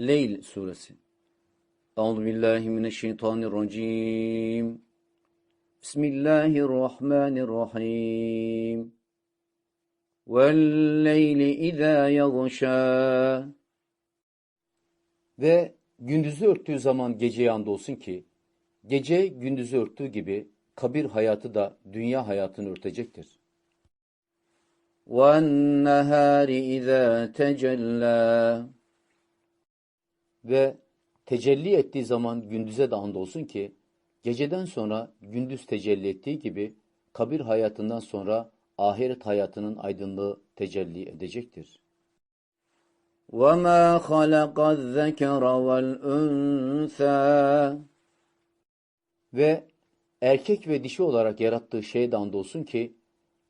Leyl suresi. Euzubillahimineşşeytanirracim. Bismillahirrahmanirrahim. وَاللَّيْلِ اِذَا يَغْشَى Ve gündüzü örttüğü zaman geceye andolsun ki, gece gündüzü örttüğü gibi kabir hayatı da dünya hayatını örtecektir. وَالنَّهَارِ اِذَا تَجَلَّى Ve tecelli ettiği zaman gündüze de andolsun ki, geceden sonra gündüz tecelli ettiği gibi, kabir hayatından sonra ahiret hayatının aydınlığı tecelli edecektir. وَمَا خَلَقَ الذَّكَرَ وَالْاُنْثَى Ve erkek ve dişi olarak yarattığı şeye de andolsun ki,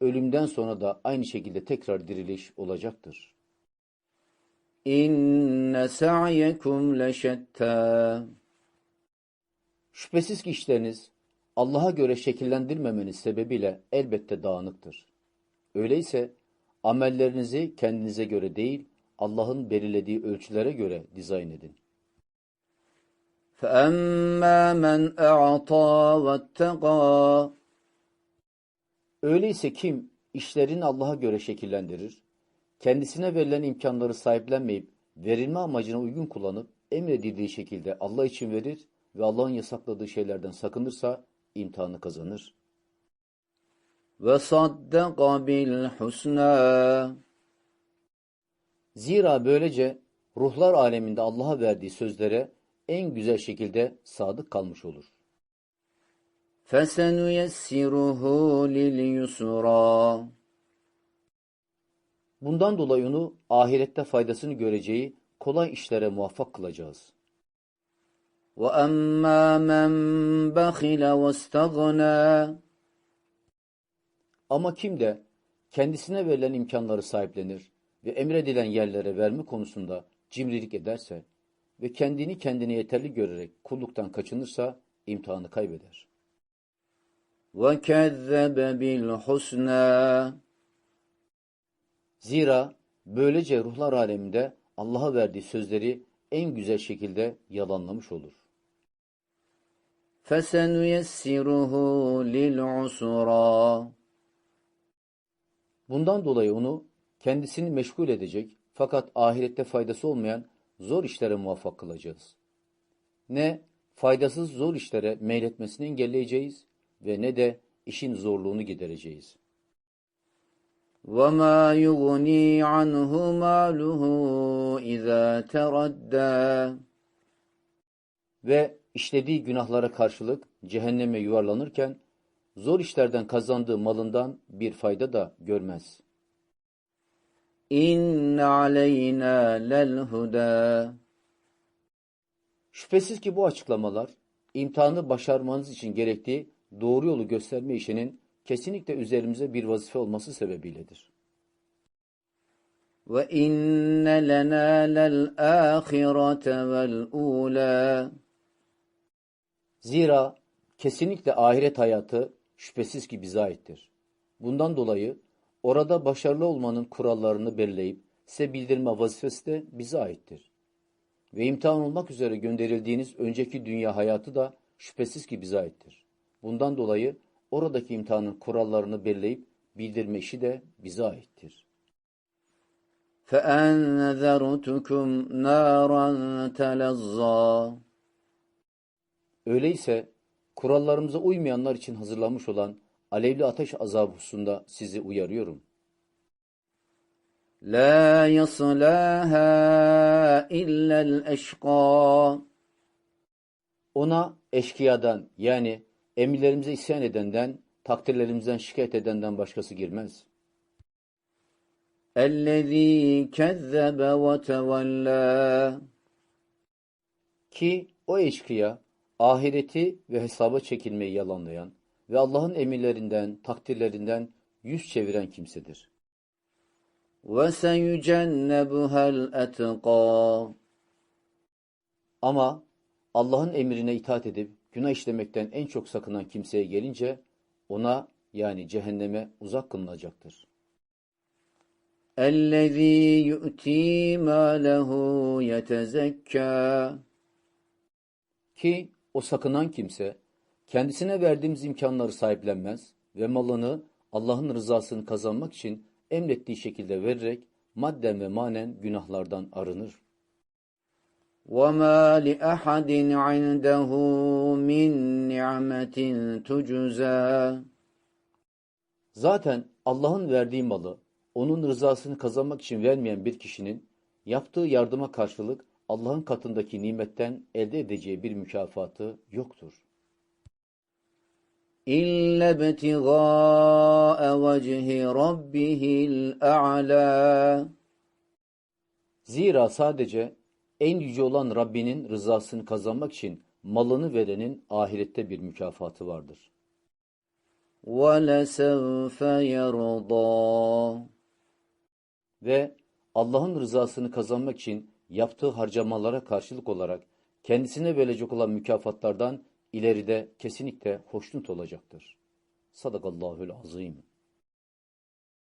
ölümden sonra da aynı şekilde tekrar diriliş olacaktır. İnne sa'yekum leşetta Şüphesiz ki işleriniz Allah'a göre şekillendirmemeniz sebebiyle elbette dağınıktır. Öyleyse amellerinizi kendinize göre değil, Allah'ın belirlediği ölçülere göre dizayn edin. فَأَمَّا مَنْ اَعْطَى وَاتَّقَى Öyleyse kim işlerini Allah'a göre şekillendirir, kendisine verilen imkanları sahiplenmeyip verilme amacına uygun kullanıp emredildiği şekilde Allah için verir ve Allah'ın yasakladığı şeylerden sakınırsa imtihanı kazanır. Ve saddaka bil husna Zira böylece ruhlar aleminde Allah'a verdiği sözlere en güzel şekilde sadık kalmış olur. فَسَنُيَسِّرُهُ لِلْيُسْرَى Bundan dolayı onu ahirette faydasını göreceği kolay işlere muvaffak kılacağız. وَأَمَّا مَنْ بَخِلَ وَاسْتَغْنَى Ama kim de kendisine verilen imkanları sahiplenir ve emredilen yerlere verme konusunda cimrilik ederse ve kendini kendine yeterli görerek kulluktan kaçınırsa imtihanı kaybeder. وَكَذَّبَ بِالْحُسْنَى Zira böylece ruhlar aleminde Allah'a verdiği sözleri en güzel şekilde yalanlamış olur. فَسَنُيَسِّرُهُ لِلْعُسْرَى Bundan dolayı onu kendisini meşgul edecek fakat ahirette faydası olmayan zor işlere muvaffak kılacağız. Ne faydasız zor işlere meyletmesini engelleyeceğiz ve ne de işin zorluğunu gidereceğiz. وَمَا يُغْنِي عَنْهُ مَالُهُ اِذَا تَرَدَّى Ve işlediği günahlara karşılık cehenneme yuvarlanırken zor işlerden kazandığı malından bir fayda da görmez. İnne aleyna lel huda Şüphesiz ki bu açıklamalar imtihanı başarmanız için gerektiği doğru yolu gösterme işinin kesinlikle üzerimize bir vazife olması sebebiyledir. Ve inne lena lel ahirete vel ula Zira kesinlikle ahiret hayatı şüphesiz ki bize aittir. Bundan dolayı orada başarılı olmanın kurallarını belirleyip size bildirme vazifesi de bize aittir. Ve imtihan olmak üzere gönderildiğiniz önceki dünya hayatı da şüphesiz ki bize aittir. Bundan dolayı oradaki imtihanın kurallarını belirleyip bildirme işi de bize aittir. فَاَنْذَرْتُكُمْ نَارًا تَلَظَّى Öyleyse kurallarımıza uymayanlar için hazırlanmış olan alevli ateş azabı hususunda sizi uyarıyorum. La yaslaha illa'l eşqa Ona eşkıyadan yani emirlerimize isyan edenden, takdirlerimizden şikayet edenden başkası girmez. اَلَّذ۪ي كَذَّبَ وَتَوَلَّى Ki o eşkıya ahireti ve hesaba çekilmeyi yalanlayan ve Allah'ın emirlerinden, takdirlerinden yüz çeviren kimsedir. وَسَيُجَنَّبُهَا الْاَتْقَى Ama Allah'ın emrine itaat edip günah işlemekten en çok sakınan kimseye gelince ona yani cehenneme uzak kılınacaktır. الذي يؤتي ماله يتزكى Ki o sakınan kimse kendisine verdiğimiz imkanları sahiplenmez ve malını Allah'ın rızasını kazanmak için emrettiği şekilde vererek madden ve manen günahlardan arınır. وَمَا لِأَحَدٍ عِنْدَهُ مِنْ نِعْمَةٍ تُجْزَى Zaten Allah'ın verdiği malı onun rızasını kazanmak için vermeyen bir kişinin yaptığı yardıma karşılık Allah'ın katındaki nimetten elde edeceği bir mükafatı yoktur. İlle betigâe vecihi rabbihil a'lâ Zira sadece en yüce olan Rabbinin rızasını kazanmak için malını verenin ahirette bir mükafatı vardır. وَلَسَوْفَ يَرْضَى Ve Allah'ın rızasını kazanmak için yaptığı harcamalara karşılık olarak kendisine verecek olan mükafatlardan ileride kesinlikle hoşnut olacaktır. Sadakallahül azim.